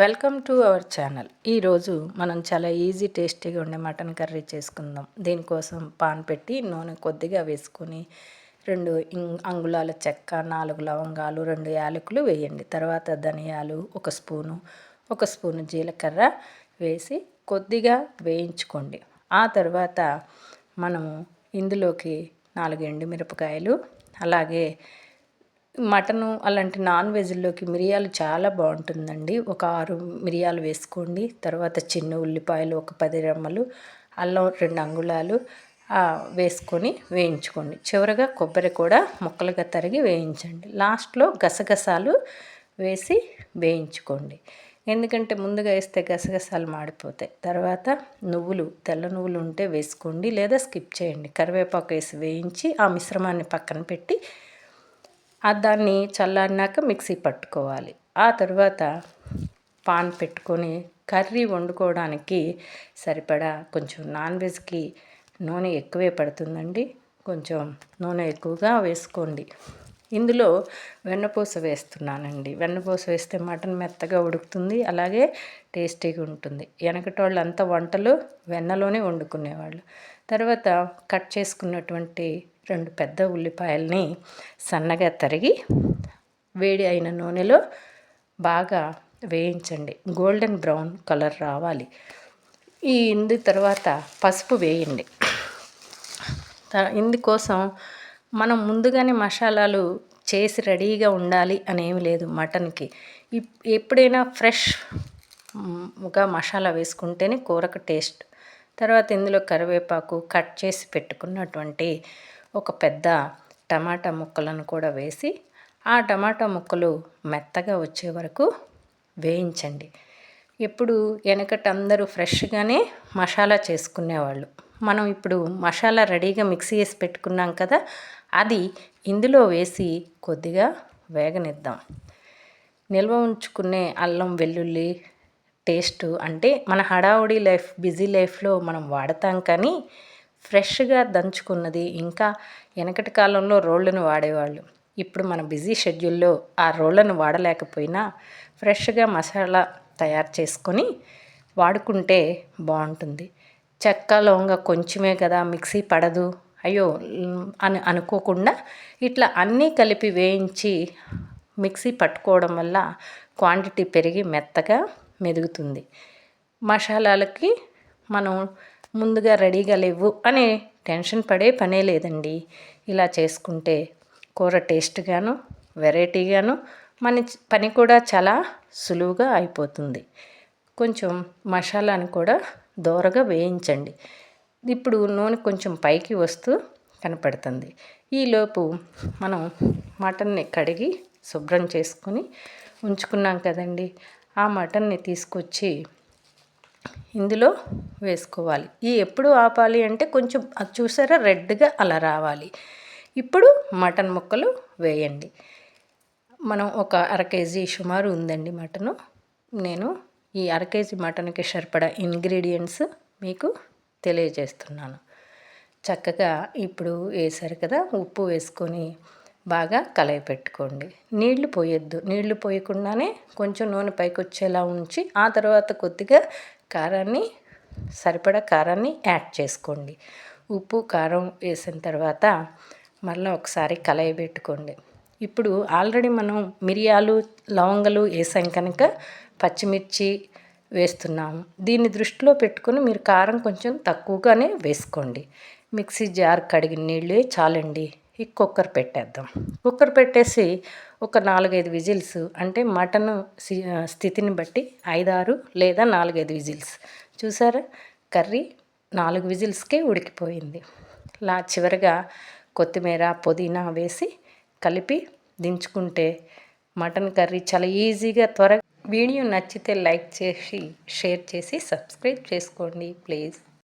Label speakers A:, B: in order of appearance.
A: Welcome to our channel. ఈరోజు మనం చాలా ఈజీ టేస్టీగా ఉండే మటన్ కర్రీ చేసుకుందాం. దీనికోసం పాన్ పెట్టి నూనె కొద్దిగా వేసుకొని రెండు అంగుళాల చెక్క నాలుగు లవంగాలు రెండు యాలకులు వేయండి. తర్వాత ధనియాలు ఒక స్పూను ఒక స్పూను జీలకర్ర వేసి కొద్దిగా వేయించుకోండి. ఆ తర్వాత మనము ఇందులోకి నాలుగు ఎండుమిరపకాయలు అలాగే మటను అలాంటి నాన్ వెజ్లోకి మిరియాలు చాలా బాగుంటుందండి. ఒక ఆరు మిరియాలు వేసుకోండి. తర్వాత చిన్న ఉల్లిపాయలు ఒక పది రెమ్మలు అల్లం రెండు అంగుళాలు వేసుకొని వేయించుకోండి. చివరగా కొబ్బరి కూడా ముక్కలుగా తరిగి వేయించండి. లాస్ట్లో గసగసాలు వేసి వేయించుకోండి. ఎందుకంటే ముందుగా వేస్తే గసగసాలు మాడిపోతాయి. తర్వాత నువ్వులు తెల్ల నువ్వులు ఉంటే వేసుకోండి. లేదా స్కిప్ చేయండి. కరివేపాకు వేసి వేయించి ఆ మిశ్రమాన్ని పక్కన పెట్టి దాన్ని చల్లారినాక మిక్సీ పట్టుకోవాలి. ఆ తర్వాత పాన్ పెట్టుకొని కర్రీ వండుకోవడానికి సరిపడా కొంచెం నాన్ వెజ్కి నూనె ఎక్కువే పడుతుందండి. కొంచెం నూనె ఎక్కువగా వేసుకోండి. ఇందులో వెన్నపూస వేస్తున్నానండి. వెన్నపూస వేస్తే మటన్ మెత్తగా ఉడుకుతుంది. అలాగే టేస్టీగా ఉంటుంది. వెనకటోళ్ళంతా వంటలు వెన్నలోనే వండుకునేవాళ్ళు. తర్వాత కట్ చేసుకున్నటువంటి రెండు పెద్ద ఉల్లిపాయల్ని సన్నగా తరిగి వేడి అయిన నూనెలో బాగా వేయించండి. గోల్డెన్ బ్రౌన్ కలర్ రావాలి. ఈ ఇందు తర్వాత పసుపు వేయండి. ఇందుకోసం మనం ముందుగానే మసాలాలు చేసి రెడీగా ఉండాలి అనేమి లేదు మటన్కి. ఎప్పుడైనా ఫ్రెష్గా మసాలా వేసుకుంటేనే కూరకు టేస్ట్ తర్వాత ఇందులో కరివేపాకు కట్ చేసి పెట్టుకున్నటువంటి ఒక పెద్ద టమాటా ముక్కలను కూడా వేసి ఆ టమాటా ముక్కలు మెత్తగా వచ్చే వరకు వేయించండి. ఎప్పుడు వెనకట అందరూ ఫ్రెష్గానే మసాలా చేసుకునేవాళ్ళు. మనం ఇప్పుడు మసాలా రెడీగా మిక్సీ వేసి పెట్టుకున్నాం కదా అది ఇందులో వేసి కొద్దిగా వేగనిద్దాం. నిల్వ ఉంచుకునే అల్లం వెల్లుల్లి టేస్ట్. అంటే మన హడావుడి లైఫ్ బిజీ లైఫ్లో మనం వాడతాం కానీ ఫ్రెష్గా దంచుకున్నది ఇంకా వెనకటి కాలంలో రోళ్ళను వాడేవాళ్ళు. ఇప్పుడు మన బిజీ షెడ్యూల్లో ఆ రోళ్ళను వాడలేకపోయినా ఫ్రెష్గా మసాలా తయారు చేసుకొని వాడుకుంటే బాగుంటుంది. చెక్క లవంగ కొంచెమే కదా మిక్సీ పడదు. అయ్యో! అని అనుకోకుండా ఇట్లా అన్నీ కలిపి వేయించి మిక్సీ పట్టుకోవడం వల్ల క్వాంటిటీ పెరిగి మెత్తగా మెదుగుతుంది. మసాలాలకి మనం ముందుగా రెడీగా లేవు అనే టెన్షన్ పడే పనే లేదండి. ఇలా చేసుకుంటే కూర టేస్ట్గాను వెరైటీగాను మన పని కూడా చాలా సులువుగా అయిపోతుంది. కొంచెం మసాలాను కూడా దోరగా వేయించండి. ఇప్పుడు నూనె కొంచెం పైకి వస్తూ కనపడుతుంది. ఈలోపు మనం మటన్ని కడిగి శుభ్రం చేసుకొని ఉంచుకున్నాం కదండి. ఆ మటన్ని తీసుకొచ్చి ఇందులో వేసుకోవాలి. ఈ ఎప్పుడు ఆపాలి అంటే కొంచెం అది చూసారా? రెడ్గా అలా రావాలి. ఇప్పుడు మటన్ ముక్కలు వేయండి. మనం ఒక అర కేజీ సుమారు ఉందండి మటను. నేను ఈ అర కేజీ మటన్కి సరిపడా ఇంగ్రీడియంట్స్ మీకు తెలియజేస్తున్నాను. చక్కగా ఇప్పుడు వేసారు కదా ఉప్పు వేసుకొని బాగా కలయి పెట్టుకోండి నీళ్ళు పోయొద్దు. నీళ్ళు పోయకుండానే కొంచెం నూనె పైకి వచ్చేలా ఉంచి ఆ తర్వాత కొద్దిగా కారాన్ని సరిపడా కారాన్ని యాడ్ చేసుకోండి. ఉప్పు కారం వేసిన తర్వాత మళ్ళీ ఒకసారి కలయి పెట్టుకోండి ఇప్పుడు ఆల్రెడీ మనం మిరియాలు లవంగలు వేసాం కనుక పచ్చిమిర్చి వేస్తున్నాము. దీన్ని దృష్టిలో పెట్టుకొని మీరు కారం కొంచెం తక్కువగానే వేసుకోండి. మిక్సీ జార్ కడిగిన నీళ్ళే చాలండి. ఈ కుక్కర్ పెట్టేద్దాం. కుక్కర్ పెట్టేసి ఒక నాలుగైదు విజిల్స్ అంటే మటన్ స్థితిని బట్టి ఐదారు లేదా నాలుగైదు విజిల్స్. చూసారా? కర్రీ నాలుగు విజిల్స్కే ఉడికిపోయింది. లా చివరిగా కొత్తిమీర పుదీనా వేసి కలిపి దించుకుంటే మటన్ కర్రీ చాలా ఈజీగా త్వరగా. వీడియో నచ్చితే లైక్ చేసి షేర్ చేసి సబ్స్క్రైబ్ చేసుకోండి ప్లీజ్.